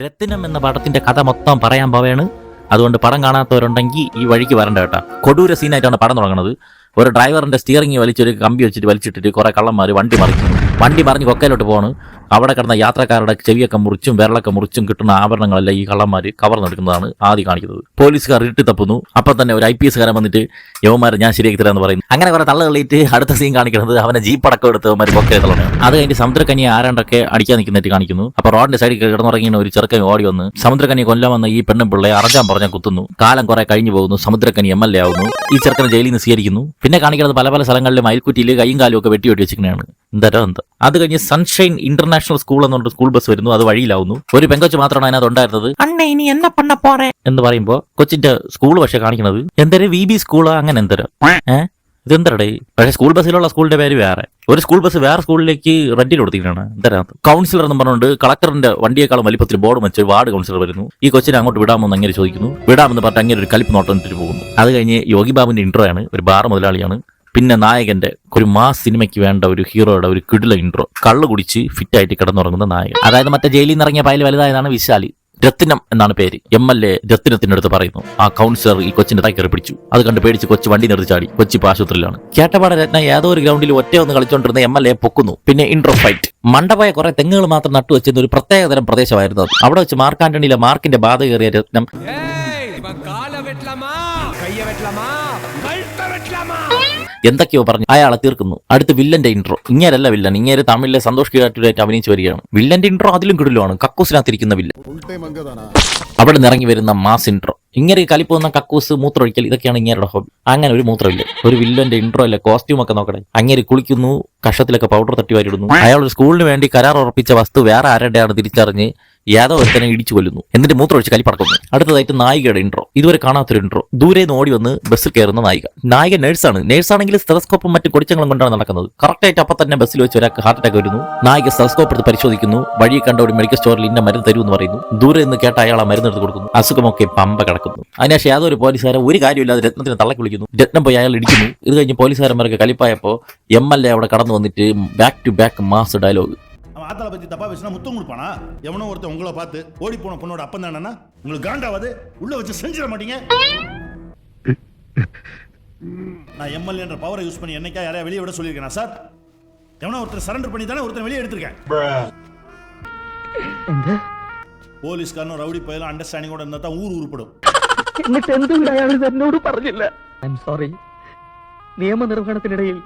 രത്തിനം എന്ന പടത്തിന്റെ കഥ മൊത്തം പറയാൻ പോവുകയാണ് അതുകൊണ്ട് പടം കാണാത്തവരുണ്ടെങ്കിൽ ഈ വഴിക്ക് വരണ്ട കേട്ടോ. കൊടൂര സീനായിട്ടാണ് പടം തുടങ്ങുന്നത് ഒരു ഡ്രൈവറിന്റെ സ്റ്റിയറിംഗ് വലിച്ചൊരു കമ്പി വെച്ചിട്ട് വലിച്ചിട്ടിട്ട് കുറെ കള്ളന്മാർ വണ്ടി മറിക്കും വണ്ടി മറിഞ്ഞ് കൊക്കയിലോട്ട് പോണ് അവിടെ കിടന്ന യാത്രക്കാരുടെ ചെവിയൊക്കെ മുറിച്ചും വിരളൊക്കെ മുറിച്ചും കിട്ടുന്ന ആഭരണങ്ങളെല്ലാം ഈ കള്ളന്മാർ കവർന്നെടുക്കുന്നതാണ് ആദ്യം കാണിക്കുന്നത്. പോലീസുകാർ ഇരുട്ടി തപ്പുന്നു. അപ്പം തന്നെ ഒരു ഐ പി എസ്കാരൻ വന്നിട്ട് യവന്മാരെ ഞാൻ ശരിയാക്കി തരാമെന്ന് പറയുന്നു. അങ്ങനെ കുറെ തള്ള കളിയിട്ട് അടുത്ത സീൻ കാണിക്കുന്നത് അവനെ ജീപ്പ് അടക്കം എടുത്ത് അവന്മാർ തള്ളണം അത് കഴിഞ്ഞ് സമുദ്രക്കനിയെ ആരാണ്ടൊക്കെ അടിക്കാൻ നിൽക്കുന്നിട്ട് കാണിക്കുന്നു. അപ്പൊ റോഡിന്റെ സൈഡിൽ കിടന്നുറങ്ങിയ ഒരു ചെറുക്കൻ ഓടി വന്ന് സമുദ്രക്കനിയെ കൊല്ലാൻ വന്ന ഈ പെണ്ണും പിള്ളയെ അറഞ്ചാൻ പറഞ്ഞാൽ കുത്തുന്നു. കാലം കുറെ കഴിഞ്ഞു പോകുന്നു. സമുദ്രക്കനി എം എൽ എ ആവുന്നു. ഈ ചെറുക്കനെ ജയിലിൽ നിന്ന് സ്വീകരിക്കുന്നു. പിന്നെ കാണിക്കുന്നത് പല പല സ്ഥലങ്ങളിലും അയൽക്കുറ്റിയിൽ കൈയും കാലും ഒക്കെ വെട്ടി വെട്ടി വെച്ചിരിക്കുന്നതാണ്. എന്താ എന്താ? അത് കഴിഞ്ഞ് സൺഷൈൻ ഇന്റർനാഷണൽ സ്കൂൾ എന്നുള്ള സ്കൂൾ ബസ് വരുന്നു. അത് വഴിയിലാവുന്നു. ഒരു പെങ്കൊച്ച് മാത്രമാണ് അതിനകത്ത് ഉണ്ടായിരുന്നത്. അണ്ണ ഇനി എന്നെ പണ്ണ പോറേ എന്ന് പറയുമ്പോ കൊച്ചിന്റെ സ്കൂൾ പക്ഷെ കാണിക്കുന്നത് എന്തൊരു? വി ബി സ്കൂളോ അങ്ങനെ എന്തരോ? ഏഹ് ഇതെന്തരടേ? പക്ഷേ സ്കൂൾ ബസ്സിലുള്ള സ്കൂളിന്റെ പേര് വേറെ. ഒരു സ്കൂൾ ബസ് വേറെ സ്കൂളിലേക്ക് റെന്റിൽ കൊടുത്തിട്ടാണ് എന്തരാ കൗൺസിലർ എന്ന് പറഞ്ഞുകൊണ്ട് കളക്ടറിന്റെ വണ്ടിയേക്കാളും വലിപ്പത്തിൽ ബോർഡ് വെച്ച് വാർഡ് കൗൺസിലർ വരുന്നു. ഈ കൊച്ചിനെ അങ്ങോട്ട് വിടാമെന്ന് അങ്ങനെ ചോദിക്കുന്നു. വിടാമെന്ന് പറഞ്ഞിട്ട് അങ്ങനെ ഒരു കലിപ്പ് നോട്ടം ഇട്ടിട്ട് പോകുന്നു. അത് കഴിഞ്ഞ് യോഗി ബാബുവിന്റെ ഇന്റർവ്യൂ ആണ്. ഒരു ബാർ മുതലാളിയാണ്. പിന്നെ നായകന്റെ ഒരു മാസ് സിനിമയ്ക്ക് വേണ്ട ഒരു ഹീറോയുടെ ഒരു കിടില ഇൻട്രോ കള്ളു കുടിച്ച് ഫിറ്റായിട്ട് കിടന്നുറങ്ങുന്ന നായകൻ. അതായത് മറ്റേ ജയിലിൽ നിന്ന് ഇറങ്ങിയ പായൽ വലുതായതാണ് വിശാലി. രത്നം എന്നാണ് പേര്. എം എൽ എ രത്തിനത്തിന്റെ അടുത്ത് പറയുന്നു. ആ കൗൺസിലർ ഈ കൊച്ചിന്റെ തൈ കയറി പിടിച്ചു. അത് കണ്ട് പേടിച്ച് കൊച്ചു വണ്ടി നിർത്തി ചാടി കൊച്ചി ആശുപത്രിയിലാണ്. കേട്ടപാട രത്ന ഏതോ ഒരു ഗ്രൗണ്ടിൽ ഒറ്റ ഒന്ന് കളിച്ചോണ്ടിരുന്ന എം എൽ എ പൊക്കുന്നു. പിന്നെ ഇൻട്രോ ഫൈറ്റ് മണ്ടപോയ കുറെ തെങ്ങുകൾ മാത്രം നട്ടു വെച്ചിരുന്ന ഒരു പ്രത്യേകതരം പ്രദേശമായിരുന്നു അത്. അവിടെ വെച്ച് മാർക്കാണ്ടണിയിലെ മാർക്കിന്റെ ബാധ കയറിയ രത്നം എന്തൊക്കെയോ പറഞ്ഞു അയാളെ തീർക്കുന്നു. അടുത്ത് വില്ലന്റെ ഇൻട്രോ ഇങ്ങനെയല്ല വില്ലൻ. ഇങ്ങനെ തമിഴിലെ സന്തോഷ് കീഴായിട്ട് അഭിനയിച്ചു വരികയാണ്. വില്ലന്റെ ഇൻട്രോ അതിലും കിടിലുമാണ്. കക്കൂസിനകത്തിരിക്കുന്ന വില്ലൻ. അവിടെ നിറങ്ങി ഇറങ്ങി വരുന്ന മാസ് ഇൻട്രോ ഇങ്ങനെ കലിപ്പ് വന്ന കക്കൂസ് മൂത്രമൊഴിക്കൽ ഇതൊക്കെയാണ് ഇങ്ങേരുടെ ഹോബി അങ്ങനെ ഒരു മൂത്രമില്ല ഒരു വില്ലന്റെ ഇൻട്രോ അല്ലെ? കോസ്റ്റ്യൂം ഒക്കെ നോക്കണേ. അങ്ങനെ കുളിക്കുന്നു കഷത്തിലൊക്കെ പൗഡർ തട്ടി വാരിടുന്നു അയാൾ ഒരു സ്കൂളിന് വേണ്ടി കരാർ ഉറപ്പിച്ച വസ്തു വേറെ ആരുടെയാണ് തിരിച്ചറിഞ്ഞ് യാദവ് ഒരുത്തനെ ഇടിച്ചു കൊല്ലുന്നു. എന്നിട്ട് മൂത്രമൊഴിച്ച് കലിപ്പടക്കുന്നു അടുത്തതായിട്ട് നായികയുടെ ഇൻട്രോ ഇതുവരെ കാണാത്തൊരു ഇൻട്രോ ദൂരെ നിന്ന് ഓടി വന്ന് ബസ്സിൽ കയറുന്ന നായിക. നായിക നേഴ്സാണ് നേഴ്സാണെങ്കിൽ സ്റ്റെറസ്കോപ്പും മറ്റു കൊടിച്ചങ്ങളും കൊണ്ടാണ് നടക്കുന്നത്. കറക്റ്റായിട്ട് അപ്പൊ തന്നെ ബസ്സിൽ വെച്ച് ഒരാൾക്ക് ഹാർട്ട് അറ്റാക്ക് വരുന്നു. നായിക സ്റ്റെതസ്കോപ്പ് എടുത്ത് പരിശോധിക്കുന്നു. വഴി കണ്ട ഒരു മെഡിക്കൽ സ്റ്റോറിൽ ഇന്ന മരുന്ന് തരൂ എന്ന് പറയുന്നു. ദൂരെ നിന്ന് കേട്ട അയാൾ ആ മരുന്ന് എടുത്ത് കൊടുക്കുന്നു. അസുഖമൊക്കെ പമ്പ കിടക്കുന്നു. അതിനുശേഷം യാതൊരു പോലീസുകാരെ ഒരു കാര്യമില്ലാതെ രത്നത്തിന് തള്ളക്കി വിളിക്കുന്നു. രത്നം പോയി അയാൾ ഇടിക്കുന്നു. ഇത് കഴിഞ്ഞ് പോലീസുകാരന്മാർക്ക് കലിപ്പായപ്പോ എം എൽ എ അവിടെ കടന്നു വന്നിട്ട് back to back mass dialogue அவன் ஆத்தால பத்தி தப்பா பேசினா முத்தம் கொடுப்பானா எவனோ ஒருத்தன் உங்களை பார்த்து ஓடி போன பொண்ணோட அப்பன் தானே உங்களுக்கு காண்டாவது உள்ள வச்சு செஞ்சிட மாட்டீங்க நான் எம்எல்ஏன்ற பவரை யூஸ் பண்ணி என்னைக்கா யாரையா வெளியே விட சொல்லியிருக்கேனா சார் எவனோ ஒருத்தர் சரண்டர் பண்ணி தானே ஒருத்தர் வெளியே எடுத்திருக்கேன் പോലീസുകാരനും റൗഡി പോയാലും അണ്ടർസ്റ്റാൻഡിങ്ങോടെ നിന്നാ താൻ ഊർ ഉരുപ്പെടും എന്നിട്ട് എന്തുകൊണ്ട് അയാൾ ഇത് എന്നോട് പറഞ്ഞില്ല ഐ എം സോറി നിയമനിർവഹണത്തിനിടയിൽ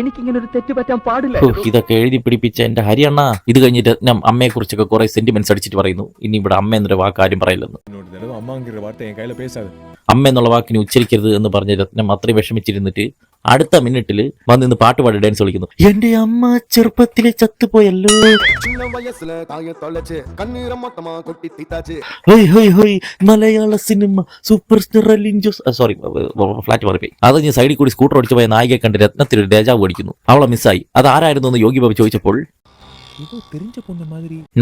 എനിക്കിങ്ങനൊരു തെറ്റ് പറ്റാൻ പാടില്ല. ഇതൊക്കെ എഴുതി പിടിപ്പിച്ച എന്റെ ഹരിയണ്ണ ഇത് കഴിഞ്ഞിട്ട് ഞാൻ അമ്മയെ കുറിച്ചൊക്കെ കുറെ സെന്റിമെന്റ്സ് അടിച്ചിട്ട് പറയുന്നു. ഇനി ഇവിടെ അമ്മ എന്നൊരു വാക്കാരും പറയില്ലെന്ന്. അമ്മ എന്നുള്ള വാക്കിനെ ഉച്ചരിക്കരുത് എന്ന് പറഞ്ഞ രത്നം അത്രയും വിഷമിച്ചിരുന്നിട്ട് അടുത്ത മിനിറ്റിൽ വന്നിന്ന് പാട്ടുപാടി ഡാൻസ് കളിക്കുന്നു. എന്റെ അമ്മ ചെറുപ്പത്തിലെ ചത്തുപോയല്ലോ. മലയാള സിനിമ സൂപ്പർ സ്റ്റാർ അലിഞ്ചോസ് സോറി ഫ്ലാറ്റ് മാറിപ്പോയി. അത് സൈഡിൽ കൂടി സ്കൂട്ടർ ഓടിച്ചു പോയ നായികെ കണ്ട് രത്നത്തിൽ ഒരു രേജാവ് ഓടിക്കുന്നു അവളെ മിസ്സായി അത് ആരായിരുന്നു എന്ന് യോഗി ബാബു ചോദിച്ചപ്പോൾ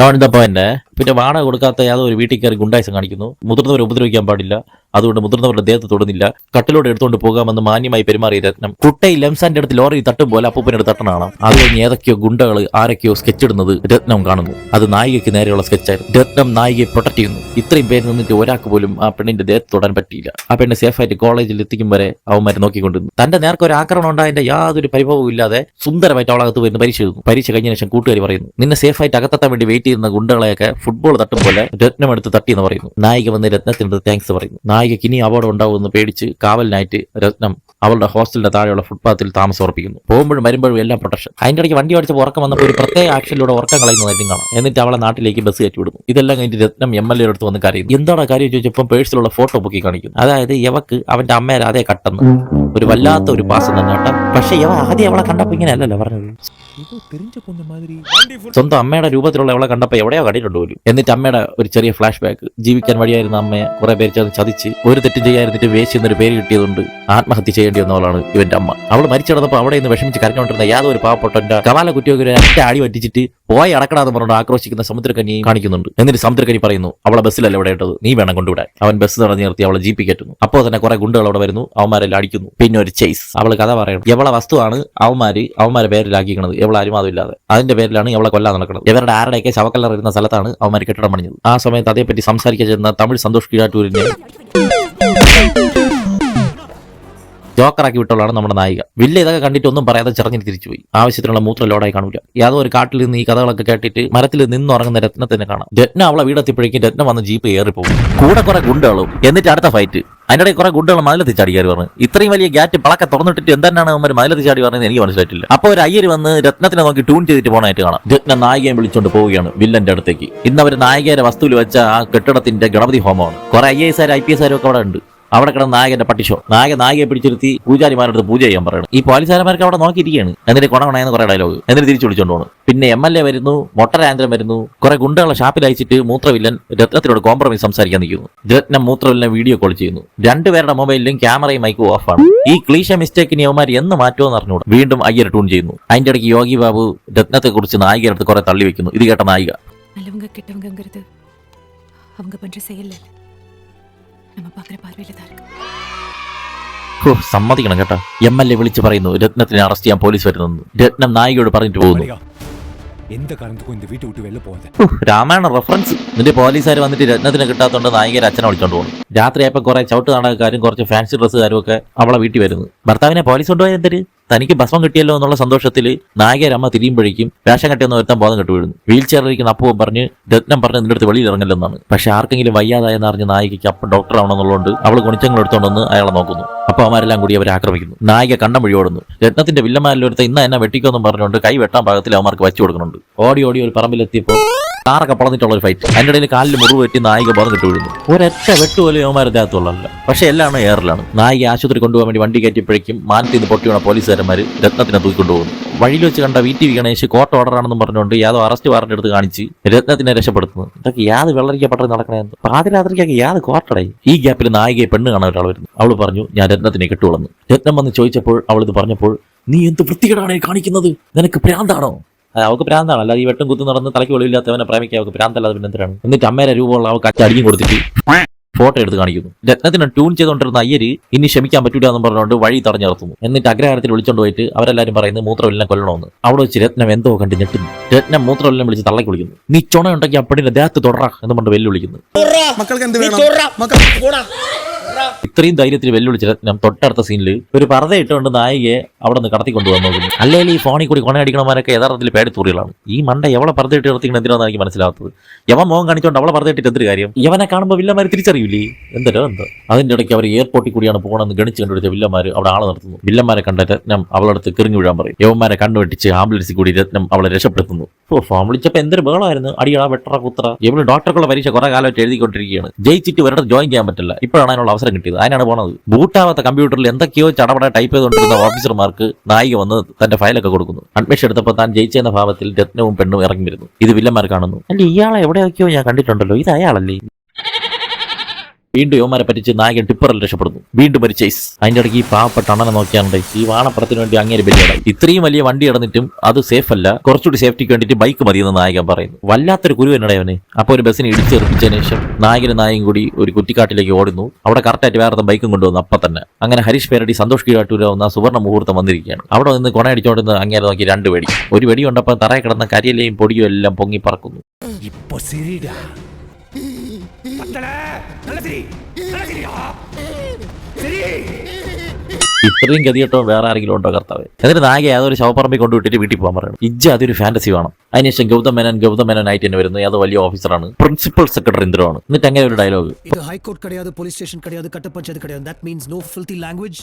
നോട്ട് ദ പോയിന്റ് പിന്നെ വാടക കൊടുക്കാത്ത യാതൊരു വീട്ടിൽ കയറി ഗുണ്ടായസം കാണിക്കുന്നു. മുതിർന്നവരെ ഉപദ്രവിക്കാൻ പാടില്ല. അതുകൊണ്ട് മുതിർന്നവരുടെ ദേഹത്ത് തൊടുന്നില്ല. കട്ടിലൂടെ എടുത്തുകൊണ്ട് പോകാമെന്ന് മാന്യമായി പെരുമാറിയ രത്നം. കുട്ടയിൽ ലംസാന്റെ അടുത്ത് ലോറി തട്ടും പോലെ അപ്പൂപ്പനടുത്ത് തട്ടണാണ് അത് കഴിഞ്ഞ് ഏതൊക്കെയോ ഗുണ്ടകൾ ആരൊക്കെയോ സ്കെച്ച് ഇടുന്നത് രത്നം കാണുന്നു. അത് നായികയ്ക്ക് നേരെയുള്ള സ്കെച്ചായിരുന്നു രത്നം നായികയെ പ്രൊട്ടക്ട് ചെയ്യുന്നു. ഇത്രയും പേര് നിന്നിട്ട് ഒരാൾക്ക് പോലും ആ പെണ്ണിന്റെ ദേഹത്ത് തൊടാൻ പറ്റിയില്ല. ആ പെണ്ണ് സേഫായിട്ട് കോളേജിൽ എത്തിക്കും വരെ അവന്മാരെ നോക്കിക്കൊണ്ടിരുന്നു. തന്റെ നേർക്ക് ഒരു ആക്രമണം ഉണ്ടായതിന്റെ യാതൊരു പരിഭവവും ഇല്ലാതെ സുന്ദരമായിട്ട് അവളകത്ത് വരുന്ന പരീക്ഷ പരീക്ഷ കഴിഞ്ഞ ശേഷം കൂട്ടുകാരി പറയുന്നു നിന്നെ സേഫായിട്ട് അകത്തെത്താൻ വേണ്ടി വെയിറ്റ് ചെയ്യുന്ന ഗുണ്ടകളെയൊക്കെ ഫുട്ബോൾ തട്ടും പോലെ രത്നം എടുത്ത് തട്ടി എന്ന് പറയുന്നു. നായിക വന്ന് രത്നത്തിനടുത്ത് താങ്ക്സ് പറയുന്നു. നായികക്ക് ഇനി അപകടം ഉണ്ടാവുമെന്ന് പേടിച്ച് കാവലിനായിട്ട് രത്നം അവളുടെ ഹോസ്റ്റലിന്റെ താഴെയുള്ള ഫുട്പാത്തിൽ താമസം ഉറപ്പിക്കുന്നു. പോകുമ്പോഴും വരുമ്പോഴും എല്ലാം പ്രൊട്ടക്ഷൻ അതിന്റെ ഇടയ്ക്ക് വണ്ടി അടിച്ച് ഉറക്കം വന്നപ്പോൾ ഒരു പ്രത്യേക ആക്ഷനിലൂടെ ഉറക്കം കളയുന്നതായിട്ടും കാണാം എന്നിട്ട് അവളെ നാട്ടിലേക്ക് ബസ് കയറ്റി വിടുന്നു. ഇതെല്ലാം കഴിഞ്ഞ് രത്നം എം എൽ എ അടുത്ത് വന്ന് കാര്യം എന്താണ് കാര്യം ചോദിച്ചപ്പോൾ പേഴ്സിലുള്ള ഫോട്ടോ പൊക്കി കാണിക്കുന്നു. അതായത് യവക്ക് അവന്റെ അമ്മയെ അതേ കട്ടെന്ന്. ഒരു വല്ലാത്ത ഒരു പാസം തന്നെ കേട്ടോ. പക്ഷെ യവ ആദ്യം അവളെ കണ്ടപ്പോ ഇങ്ങനെ അല്ലല്ലോ പറഞ്ഞത്. സ്വന്തം അമ്മയുടെ രൂപത്തിലുള്ള അവളെ കണ്ടപ്പോൾ എവിടെയോ കണ്ടിട്ടുണ്ട് പോലും. എന്നിട്ട് അമ്മയുടെ ഒരു ചെറിയ ഫ്ലാഷ് ബാക്ക് ജീവിക്കാൻ വഴിയായിരുന്ന അമ്മയെ കുറെ പേര് ചേർന്ന് ചതിച്ച് ഒരു തെറ്റും ചെയ്യാതിരുന്നിട്ട് വേശി എന്നൊരു പേര് കിട്ടിയതുകൊണ്ട് ആത്മഹത്യ ചെയ്യേണ്ടി വന്നവളാണ് ഇവന്റെ അമ്മ. അവൾ മരിച്ചിടന്നപ്പോൾ അവിടെ നിന്ന് വിഷമിച്ച് കരഞ്ഞോണ്ടിരുന്ന യാതൊരു പാവപ്പെട്ടന്റെ കവാല കുറ്റിയൊക്കെ ഒരു അറ്റ അടി പറ്റിച്ചിട്ട് പോയി അടക്കണമെന്ന് പറഞ്ഞുകൊണ്ട് ആക്രോശിക്കുന്ന സമുദ്രക്കനി കാണിക്കുന്നുണ്ട്. എന്നിട്ട് സമുദ്രക്കനി പറയുന്നു അവളെ ബസ്സിലല്ല ഇവിടെ ഇട്ടത്. നീ വേണം കൊണ്ടുവിടാൻ. അവൻ ബസ് തടഞ്ഞു നിർത്തി അവളെ ജീപ്പി കയറ്റുന്നു. അപ്പോൾ തന്നെ കുറെ ഗുണ്ടുകൾ അവിടെ വരുന്നു. അവന്മാരെല്ലാം അടിക്കുന്നു. പിന്നെ ഒരു ചേസ് അവൾ കഥ പറയണം. എവളെ വസ്തുവാണ് അവന്മാര് അവന്മാരെ പേരിലാക്കിക്കണത് എവളെ അനുവാദമില്ലാതെ അതിന്റെ പേരിലാണ് അവളെ കൊല്ലാൻ നടക്കുന്നത് ഇവരുടെ ആരുടെയൊക്കെ ശവക്കല്ലർ ഇരുന്ന സ്ഥലത്താണ് അവന്മാർ കെട്ടിടം പണിഞ്ഞത്. ആ സമയത്ത് അതേപ്പറ്റി സംസാരിക്കാൻ ചെന്ന തമിഴ് സന്തോഷ് കിഴാറ്റൂരിനെ ജോക്കറാക്കി വിട്ടോളാണ് നമ്മുടെ നായിക. വില്ല ഇതൊക്കെ കണ്ടിട്ട് ഒന്നും പറയാതെ ചെറഞ്ഞിട്ട് തിരിച്ചുപോയി. ആവശ്യത്തിനുള്ള മൂത്രം ലോഡായി കാണൂല യാതോ ഒരു കാട്ടിൽ നിന്ന് ഈ കഥകളൊക്കെ കേട്ടിട്ട് മരത്തിൽ നിന്നുറങ്ങുന്ന രത്നത്തിനെ കാണാം. രത്ന അവളെ വീടെത്തിപ്പോഴേക്കും രത്നം വന്ന് ജീപ്പ് കയറി പോകും കൂടെ കുറെ ഗുണ്ടകളും. എന്നിട്ട് അടുത്ത ഫൈറ്റ് അതിനിടെ കുറെ ഗുണ്ടകൾ മതിലെത്തി ചാടി കയറി പറഞ്ഞു. ഇത്രയും വലിയ ഗ്യാറ്റ് പളക്കെ തുറന്നിട്ടിട്ട് എന്താണ് അവന്മാർ മതിലെത്തി ചാടി പറഞ്ഞത് എനിക്ക് മനസ്സിലായിട്ടില്ല. അപ്പോൾ ഒരു അയ്യര് വന്ന് രത്നത്തിനെ നോക്കി ട്യൂൺ ചെയ്തിട്ട് പോണായിട്ട് കാണാം. രത്ന നായികയെ വിളിച്ചുകൊണ്ട് പോവുകയാണ് വില്ലന്റെ അടുത്തേക്ക്. ഇന്ന് അവർ നായികയുടെ വസ്തുവിൽ വെച്ച ആ കെട്ടിടത്തിന്റെ ഗണപതി ഹോമമാണ്. കുറെ I S R I P S ആരും ഒക്കെ അവിടെ ഉണ്ട്. അവിടെ കിടന്ന് നായകന്റെ പട്ടിഷോ നായക നായികയെ പിടിച്ചിരുത്തി പൂജാരിമാരുടെ പൂജ ചെയ്യാൻ പറയണം. ഈ പോലീസുകാരന്മാർക്ക് അവിടെ നോക്കിയിരിക്കുകയാണ്. എന്നിട്ട് കൊണകണയെന്ന് കുറെ ഡയലോഗ് എന്നിട്ട് തിരിച്ചു വിളിച്ചോണ്ട് പോകണം പിന്നെ എം എൽ എ വരുന്നു മൊട്ടരാന്ദ്രൻ വരുന്നു കുറെ ഗുണ്ടകളെ ഷാപ്പിൽ അയച്ചിട്ട് മൂത്രവില്ലൻ രത്നത്തിനോട് കോംപ്രമൈസ് സംസാരിക്കാൻ നിൽക്കുന്നു. രത്നം മൂത്രവില്ലൻ വീഡിയോ കോൾ ചെയ്യുന്നു. രണ്ടുപേരുടെ മൊബൈലിലും ക്യാമറയും മൈക്കും ഓഫാണ് ഈ ക്ലീശ മിസ്റ്റേക്കിന് യവന്മാർ എന്ന് മാറ്റുമെന്ന് അറിഞ്ഞൂടാ വീണ്ടും അയ്യർ ടൂൺ ചെയ്യുന്നു. അതിന്റെ ഇടയ്ക്ക് യോഗി ബാബു രത്നത്തെ കുറിച്ച് നായികയുടെ അടുത്ത് കുറെ തള്ളി വെക്കുന്നു. ഇത് കേട്ട നായിക. நம்ம பாக்குற பார்வையில தான் இருக்கு ഹോ, സമ്മതിക്കണം കേട്ടോ എം എൽ എ വിളിച്ച് പറയുന്നു രത്നത്തിനെ അറസ്റ്റ് ചെയ്യാൻ പോലീസ് വരുന്നു രത്നം നായികയോട് പറഞ്ഞിട്ട് പോകുന്നു எந்த காரணத்துக்கும் இந்த வீட்டை விட்டு வெளில போகாத ഹോ, രാമായണ റെഫറൻസ് എന്നിട്ട് പോലീസുകാർ വന്നിട്ട് രത്നത്തിനെ കിട്ടാത്തോണ്ട് നായികരെ അച്ഛനെ വിളിച്ചോണ്ട് പോകുന്നു രാത്രിയായപ്പോ കുറെ ചവിട്ട് നാടകക്കാരും കുറച്ച് ഫാൻസി ഡ്രസ്സുകാരും ഒക്കെ അവളെ വീട്ടിൽ വരുന്നു ഭർത്താവിനെ പോലീസ് കൊണ്ടുപോയ എന്തൊരു തനിക്ക് ഭസ്മം കിട്ടിയല്ലോ എന്നുള്ള സന്തോഷത്തിൽ നായകരമ്മ തിരിയുമ്പോഴേക്കും വേഷം കെട്ടിയെന്ന് ഒരുത്തൻ ബോധം കെട്ടു വീഴുന്നു വീൽ ചെയറിലിരിക്കുന്ന അപ്പവും പറഞ്ഞ് രത്നം പറഞ്ഞ് നിന്റെ അടുത്ത് വെളിയിൽ ഇറങ്ങില്ലെന്നാണ്. പക്ഷെ ആർക്കെങ്കിലും വയ്യാതായെന്ന് അറിഞ്ഞ് നായികയ്ക്ക് അപ്പം ഡോക്ടർ ആവണമെന്നുള്ളതുകൊണ്ട് അവൾ കുണിച്ചങ്ങൾ എടുത്തോണ്ടെന്ന് അയാളെ നോക്കുന്നു. അപ്പൊ അവന്മാരെല്ലാം കൂടി അവരെ ആക്രമിക്കുന്നു. നായിക കണ്ടം വഴിയോടുന്നു രത്നത്തിന്റെ വില്ലമാരിലൊരുത്ത ഇന്ന എന്നെ വെട്ടിക്കൊന്നും പറഞ്ഞുകൊണ്ട് കൈ വെട്ടാൻ ഭാഗത്തിൽ അവന്മാർക്ക് വെച്ചു കൊടുക്കുന്നുണ്ട്. ഓടി ഓടി ഒരു പറമ്പിലെത്തിയപ്പോൾ കാറൊക്കെ പൊളന്നിട്ടുള്ള ഒരു ഫൈറ്റ് അതിന്റെ ഇടയിൽ കാലിൽ മുറിവ് പറ്റി നായിക പറഞ്ഞിട്ട് വീഴുന്നു. ഒരൊറ്റ വെട്ടുപോലും യവന്മാരുടെ ദേഹത്തുള്ളതല്ല പക്ഷേ എല്ലാം എയറിലാണ്. നായിക ആശുപത്രി കൊണ്ടുപോകാൻ വേണ്ടി വണ്ടി കയറ്റിയപ്പോഴേക്കും മാനത്തിൽ നിന്ന് പൊട്ടി വീണ പോലീസുകാരന്മാർ രത്നത്തിനെ തൂക്കിക്കൊണ്ടുപോകുന്നു വഴിയിൽ വെച്ച് കണ്ട V T V Ganesh court order ആണെന്ന് പറഞ്ഞുകൊണ്ട് യാതോ അറസ്റ്റ് വാറന്റ് എടുത്ത് കാണിച്ച് രത്നത്തിനെ രക്ഷപ്പെടുത്തുന്നു. ഇതൊക്കെ യാത് വെള്ളരിക്കപ്പെട്ടത് നടക്കണേന്ന് പാതിരാത്രിക്കൊക്കെ യാത് കോർട്ടടയി ഈ ഗ്യാപ്പിൽ നായികയെ പെണ്ണ് കാണാൻ ഒരാൾ വരുന്നു. അവൾ പറഞ്ഞു ഞാൻ രത്നത്തിനെ കെട്ടുവളന്നു രത്നം വന്ന് ചോദിച്ചപ്പോൾ അവൾ ഇത് പറഞ്ഞപ്പോൾ നീ എന്ത് വൃത്തികേടാണ് കാണിക്കുന്നത്? നിനക്ക് ഭ്രാന്താണോ ആ, അവൾക്ക് പ്രാന്താണ് അല്ലാതെ ഈ വെട്ടും കുത്തു നടന്ന് തലയ്ക്ക് വെളിയില്ലാത്തവനെ പ്രേമിക്കാൻ അവൾക്ക് പ്രാന്തല്ലാതെ പിന്നെ എന്തിനാണ്? എന്നിട്ട് അമ്മേരെ രൂപമുള്ള അവൾക്ക് അടിയും കൊടുത്തിട്ട് ഫോട്ടോ എടുത്ത് കാണിക്കുന്നു. രത്നത്തിനെ ട്യൂൺ ചെയ്തുകൊണ്ടിരുന്ന അയ്യര് ഇനി ക്ഷമിക്കാൻ പറ്റൂല എന്ന് പറഞ്ഞുകൊണ്ട് വഴി തടഞ്ഞു നിർത്തുന്നു എന്നിട്ട് അഗ്രഹാരത്തിൽ വിളിച്ചോണ്ട് പോയിട്ട് അവരെല്ലാരും പറയുന്നത് മൂത്രവെല്ലാം കൊല്ലണമെന്ന്. അവിടെ വെച്ച് രത്നം എന്തോ കണ്ട് ഞെട്ടുന്നു. രത്നം മൂത്രവെല്ലാം വിളിച്ച് തള്ളക്കി വിളിക്കുന്നു. നീ ചുണ ഉണ്ടെങ്കിൽ അപ്പടിന്റെ ദേഹത്ത് തുടറ എന്ന് പറഞ്ഞ് വെല്ലുവിളിക്കുന്നു. മക്കൾക്ക് എന്ത് വേണം? ഇത്രയും ധൈര്യത്തിൽ വെല്ലുവിളിച്ച ഞാൻ തൊട്ടടുത്ത സീനിൽ ഒരു പർദ്ദ ഇട്ടുകൊണ്ട് നായികയെ അവിടെ നിന്ന് കടത്തി കൊണ്ടുവന്നു അല്ലെങ്കിൽ ഈ ഫോണിൽ കൂടി കൊണയടിക്കണമാരൊക്കെ യഥാർത്ഥത്തിൽ പേടിത്തൂറികളാണ് ഈ മണ്ട എവളെ പർദ്ദ ഇട്ട് നിർത്തിക്കണം എന്തിനാണെന്ന് എനിക്ക് മനസ്സിലാകുന്നത് യവൻ മോഹം കാണിച്ചുകൊണ്ട് അവളെ പർദ്ദ ഇട്ടിട്ട് എന്തൊരു കാര്യം? യവനെ കാണുമ്പോൾ വില്ലന്മാർ തിരിച്ചറിയില്ലേ എന്തല്ലോ എന്തോ. അതിന്റെ ഇടയ്ക്ക് അവർ എയർപോർട്ടിൽ കൂടിയാണ് പോകണമെന്ന് ഗണിച്ച് കണ്ടുപിടിച്ച വില്ലന്മാർ അവിടെ ആളെ നിർത്തുന്നു. വില്ലന്മാരെ കണ്ട ഞാൻ അവളടുത്ത് കിറിഞ്ഞു വിടാൻ പറയും. യവന്മാരെ കണ്ടുവെട്ടിച്ച് ആംബുലൻസിൽ കൂടി രത്നം അവളെ രക്ഷപ്പെടുത്തുന്നു. ഓ ഫോൺ വിളിച്ചപ്പോൾ എന്തൊരു ബഹളമായിരുന്നു. അടിയടാ വെട്ടറ കുത്ര ഇവൾ ഡോക്ടർക്കുള്ള പരീക്ഷ കുറെ കാലമായിട്ട് എഴുതിക്കൊണ്ടിരിക്കുകയാണ്. ജയിച്ചിട്ട് ഒരിടത്ത് ജോയിൻ ചെയ്യാൻ പറ്റില്ല. ഇപ്പോഴാണ് അതിനുള്ള അവസരം കിട്ടിയത്. അതിനാണ് പോണത്. ബൂട്ടാവാത്ത കമ്പ്യൂട്ടറിൽ എന്തൊക്കെയോ ചടപട ടൈപ്പ് ചെയ്തുകൊണ്ടിരുന്ന ഓഫീസർമാർക്ക് നായിക വന്ന് തന്റെ ഫയലൊക്കെ കൊടുക്കുന്നു. അഡ്മിഷൻ എടുത്തപ്പോൾ താൻ ജയിച്ചെന്ന ഭാവത്തിൽ രത്നവും പെണ്ണും ഇറങ്ങി വരുന്നു. ഇത് വില്ലന്മാർ കാണുന്നു. അല്ല ഇയാളെ എവിടെയൊക്കെയോ ഞാൻ കണ്ടിട്ടുണ്ടല്ലോ. ഇത് അയാളല്ലേ? വീണ്ടും യോമാരെ പറ്റിച്ച് നായകൻ ടിപ്പറിൽ രക്ഷപ്പെടുന്നു. വീണ്ടും ഒരു ചേസ് അതിന്റെ ഇടയ്ക്ക് ഈ പാവപ്പെട്ട അണനെ നോക്കിയാണ്ട് ഈ വാണപ്പടത്തിന് വേണ്ടി അങ്ങേര് ബലിയാടായി. ഇത്രയും വലിയ വണ്ടി ഇടന്നിട്ടും അത് സേഫ് അല്ല. കുറച്ചുകൂടി സേഫ്റ്റിക്ക് വേണ്ടിയിട്ട് ബൈക്ക് മതിയെന്ന് നായകൻ പറയുന്നു. വല്ലാത്തൊരു കുരു എന്നടേ അപ്പോൾ ഒരു ബസ്സിനെ ഇടിച്ചെറിപ്പിച്ചതിന് ശേഷം നായകനും നായകൻ കൂടി ഒരു കുറ്റിക്കാട്ടിലേക്ക് ഓടുന്നു. അവിടെ കറക്റ്റായിട്ട് വേറെ ബൈക്കും കൊണ്ടുവന്നു അപ്പൊ തന്നെ. അങ്ങനെ ഹരീഷ് പേരടി സന്തോഷ് കീഴാട്ടൂരാവുന്ന സുവർണ മുഹൂർത്തം വന്നിരിക്കുകയാണ്. അവിടെ നിന്ന് കൊണയടിച്ചോടുന്ന അങ്ങേരെ നോക്കി രണ്ട് വെടി ഒരു വെടി കൊണ്ടപ്പോൾ തറയെ കിടന്ന കരിയിലെയും പൊടിയും എല്ലാം പൊങ്ങി പറക്കുന്നു. ഇപ്പൊ ശരിടാ ഇത്രയും ഗതിയിട്ടോ വേറെ ആരെങ്കിലും ഉണ്ടോ കർത്താവ്? എന്നിട്ട് നായക അതൊരു ശവപ്പറമ്പി കൊണ്ടുവിട്ടിട്ട് വീട്ടിൽ പോകാൻ പറയണം. ഇജ്ജ അതൊരു ഫാന്റസി വേണം. അതിനുശേഷം ഗൗതം മേനൻ ഗൗതം മേനൻ ആയിട്ട് തന്നെ വരുന്നു. അത് വലിയ ഓഫീസറാണ് പ്രിൻസിപ്പൽ സെക്രട്ടറി ഇന്ദ്രമാണ് എന്നിട്ട് അങ്ങനെ ഒരു ഡയലോഗ് ഇത് ഹൈക്കോടതി കടയാതെ പോലീസ് സ്റ്റേഷൻ കടയാതെ കട്ടപ്പഞ്ചായത്ത് കടയാതെ. That means no filthy language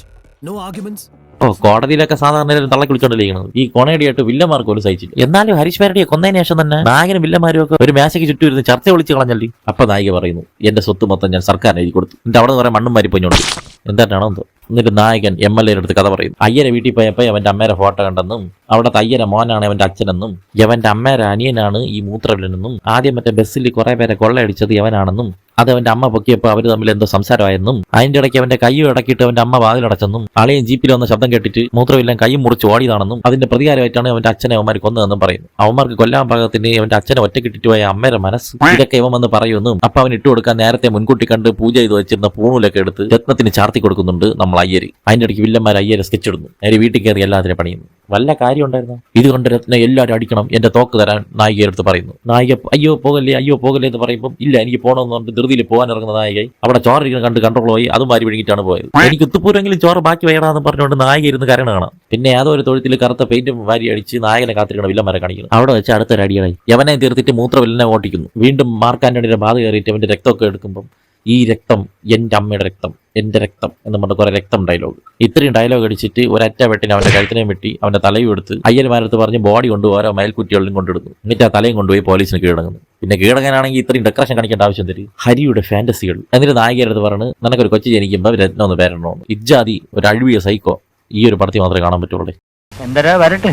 no arguments ഓ കോടതിയിലൊക്കെ സാധാരണ തള്ളക്കി വിളിച്ചോണ്ടിരിക്കുന്നത് ഈ കൊണയടിയായിട്ട് വില്ലന്മാർക്ക് ഒരു സഹിച്ചില്ല. എന്നാലും ഹരീഷ് പേരടിയെ കൊന്നതിന് ശേഷം തന്നെ നായകനും വില്ലന്മാരും ഒക്കെ ഒരു മേശയ്ക്ക് ചുറ്റും ഇരുന്ന് ചർച്ച വിളിച്ച് കളഞ്ഞല്ലേ അപ്പൊ നായിക പറയുന്നു എന്റെ സ്വത്ത് മൊത്തം ഞാൻ സർക്കാരിന് എഴുതി കൊടുത്തു. എന്റെ അവിടെ നിന്ന് മണ്ണും മണ്ണും മരിപ്പൊഞ്ഞോണ്ട് എന്താണോ എന്തോ? എന്നിട്ട് നായകൻ എം എൽ എയുടെ അടുത്ത് കഥ പറയും അയ്യനെ വീട്ടിൽ പോയപ്പോൾ അവന്റെ അമ്മേരെ ഫോട്ടോ കണ്ടെന്നും അവിടുത്തെ അയ്യരെ മോനാണ് അവന്റെ അച്ഛനെന്നും അവന്റെ അമ്മേരെ അനിയനാണ് ഈ മൂത്രവില്ലെന്നും ആദ്യം മറ്റേ ബസ്സിൽ കുറെ പേരെ കൊള്ളയടിച്ചത് യവനാണെന്നും അത് അവന്റെ അമ്മ പൊക്കിയപ്പോൾ അവർ തമ്മിൽ എന്തോ സംസാരമായെന്നും അതിന്റെ ഇടയ്ക്ക് അവന്റെ കൈ ഇടക്കിയിട്ട് അവന്റെ അമ്മ വാതിലടച്ചെന്നും അളിയൻ ജീപ്പിൽ വന്ന ശബ്ദം കേട്ടിട്ട് മൂത്രമില്ലാൻ കൈ മുറിച്ച് ഓടിയതാണെന്നും അതിന്റെ പ്രതികാരമായിട്ടാണ് അവന്റെ അച്ഛനെ അവന്മാർ കൊന്നതെന്നും പറയുന്നു. അവന്മാർക്ക് കൊല്ലാൻ ഭാഗത്തിന് അവന്റെ അച്ഛനെ ഒറ്റക്കിട്ടിട്ട് പോയ അമ്മയുടെ മനസ്സ് ഇതൊക്കെ ഇവൻ വന്ന് പറയുമെന്നും അപ്പൊ അവൻ ഇട്ട് കൊടുക്കാൻ നേരത്തെ മുൻകൂട്ടി കണ്ട് പൂജ ചെയ്ത് വെച്ചിരുന്ന പൂണൂലൊക്കെ എടുത്ത് രത്നത്തിന് ചാർത്തി കൊടുക്കുന്നുണ്ട് നമ്മൾ അയ്യര്. അതിന്റെ ഇടയ്ക്ക് വില്ലന്മാർ അയ്യരെ സ്കെച്ച് ഇടുന്നു നേരെ വീട്ടിൽ കയറി എല്ലാത്തിനെ പണിയുന്നു. വല്ല കാര്യം ഉണ്ടായിരുന്നു? ഇതുകൊണ്ട് രത്ന എല്ലാവരും അടിക്കണം എന്റെ തോക്ക് തരാൻ നായികയെടുത്ത് പറയുന്നു. നായിക അയ്യോ പോകല്ലേ അയ്യോ പോകല്ലേ എന്ന് പറയുമ്പോൾ ഇല്ല എനിക്ക് പോകണമെന്ന് പറഞ്ഞിട്ട് ധൃതിയിൽ പോകാൻ ഇറങ്ങുന്ന നായിക അവിടെ ചോറിരിക്കുന്ന കണ്ട് കൺട്രോൾ പോയി അതും മാറി വിഴുങ്ങിയിട്ടാണ് പോയത്. എനിക്ക് ഉത്തുപൂരെങ്കിലും ചോറ് ബാക്കി വേണമെന്ന് പറഞ്ഞുകൊണ്ട് നായിക ഇരുന്ന് കരണ കാണാം. പിന്നെ ഏതോ ഒരു തൊഴുത്തിൽ കറുത്ത പെയിന്റും വാരി അടിച്ച് നായകനെ കാത്തിരിക്കണം വില്ലന്മാരെ കാണിക്കുന്നു. അവിടെ വെച്ച് അടുത്തൊരു അടിയായി യവനെ തീർത്തിട്ട് മൂത്രവില്ലനെ ഓട്ടിക്കുന്നു. വീണ്ടും മാർക്ക് ബാധ കയറിയിട്ട് അവന്റെ രക്തമൊക്കെ എടുക്കുമ്പോൾ ഈ രക്തം എന്റെ അമ്മയുടെ രക്തം എന്റെ രക്തം എന്ന് പറഞ്ഞ കുറെ രക്തം ഡയലോഗ് ഇത്രയും ഡയലോഗ് അടിച്ചിട്ട് ഒരറ്റ വെട്ടിന് അവന്റെ കഴുത്തിനെ വെട്ടി അവന്റെ തലയും എടുത്ത് അയ്യന്മാരടുത്ത് പറഞ്ഞ് ബോഡി കൊണ്ട് ഓരോ മയൽക്കുറ്റികളിലും കൊണ്ടിടുന്നു. എന്നിട്ട് ആ തലയും കൊണ്ടുപോയി പോലീസിന് കീഴടങ്ങുന്നു. പിന്നെ കീഴടങ്ങാനാണെങ്കിൽ ഇത്രയും ഡെക്കറേഷൻ കാണിക്കേണ്ട ആവശ്യം തരും ഹരിയുടെ ഫാന്റസികൾ എന്നിട്ട് നായികരടുത്ത് പറഞ്ഞ് നിനക്കൊരു കൊച്ചു ജനിക്കുമ്പോൾ രത്നം ഒന്ന് പേരണോ ഇജ്ജാതി ഒരു അഴിവിയ സൈക്കോ ഈ ഒരു പടത്തിൽ മാത്രമേ കാണാൻ പറ്റുള്ളൂ. എന്തരാ വരട്ടെ